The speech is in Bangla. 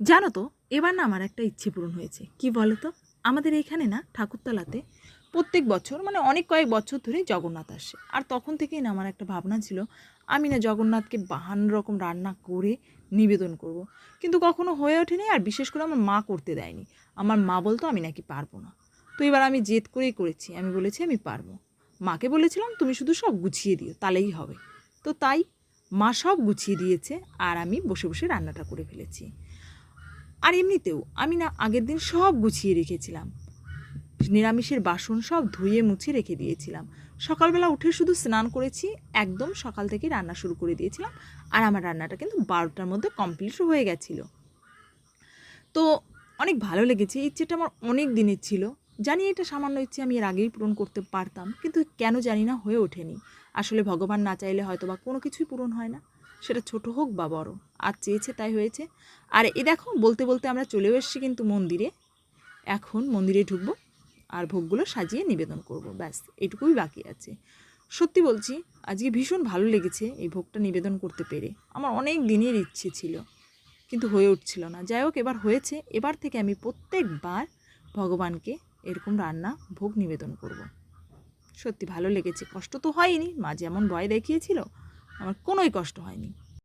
জানো তো, এবার না আমার একটা ইচ্ছে পূরণ হয়েছে। কি বলো তো আমাদের এখানে না ঠাকুরতলাতে প্রত্যেক বছর মানে অনেক কয়েক বছর ধরেই জগন্নাথ আসে। আর তখন থেকেই না আমার একটা ভাবনা ছিল, আমি না জগন্নাথকে বাহান্ন রকম রান্না করে নিবেদন করব। কিন্তু কখনো হয়ে ওঠেনি আর বিশেষ করে আমার মা করতে দেয়নি। আমার মা বলতো, আমি নাকি পারব না। তো এবার আমি জেদ করেই করেছি, আমি বলেছি, আমি পারব। মাকে বলেছিলাম, তুমি শুধু সব গুছিয়ে দিও, তাহলেই হবে। তো তাই মা সব গুছিয়ে দিয়েছে আর আমি বসে বসে রান্নাটা করে ফেলেছি। আর এমনিতেও আমি না আগের দিন সব গুছিয়ে রেখেছিলাম। নিরামিষের বাসন সব ধুয়ে মুছে রেখে দিয়েছিলাম। সকালবেলা উঠে শুধু স্নান করেছি, একদম সকাল থেকে রান্না শুরু করে দিয়েছিলাম আর আমার রান্নাটা কিন্তু বারোটার মধ্যে কমপ্লিট হয়ে গেছিল। তো অনেক ভালো লেগেছে, ইচ্ছেটা আমার অনেক দিনের ছিল। জানি এটা সামান্য ইচ্ছে আমি এর আগেই পূরণ করতে পারতাম, কিন্তু কেন জানি না হয়ে ওঠেনি। আসলে ভগবান না চাইলে হয়তো বা কোনো কিছুই পূরণ হয় না। সেটা ছোট হোক বা বড়। আর চেয়েছে তাই হয়েছে। আর এ দেখো, বলতে বলতে আমরা চলেও এসেছি কিন্তু মন্দিরে। এখন মন্দিরে ঢুকবো আর ভোগগুলো সাজিয়ে নিবেদন করব। ব্যাস, এটুকুই বাকি আছে। সত্যি বলছি, আজকে ভীষণ ভালো লেগেছে এই ভোগটা নিবেদন করতে পেরে। আমার অনেক দিনের ইচ্ছে ছিল, কিন্তু হয়ে উঠছিল না। যাই হোক, এবার হয়েছে। এবার থেকে আমি প্রত্যেকবার ভগবানকে এরকম রান্না, ভোগ নিবেদন করব। সত্যি ভালো লেগেছে। কষ্ট তো হয়নি, মা যেমন ভয় দেখিয়েছিল আমার কোনোই কষ্ট হয়নি।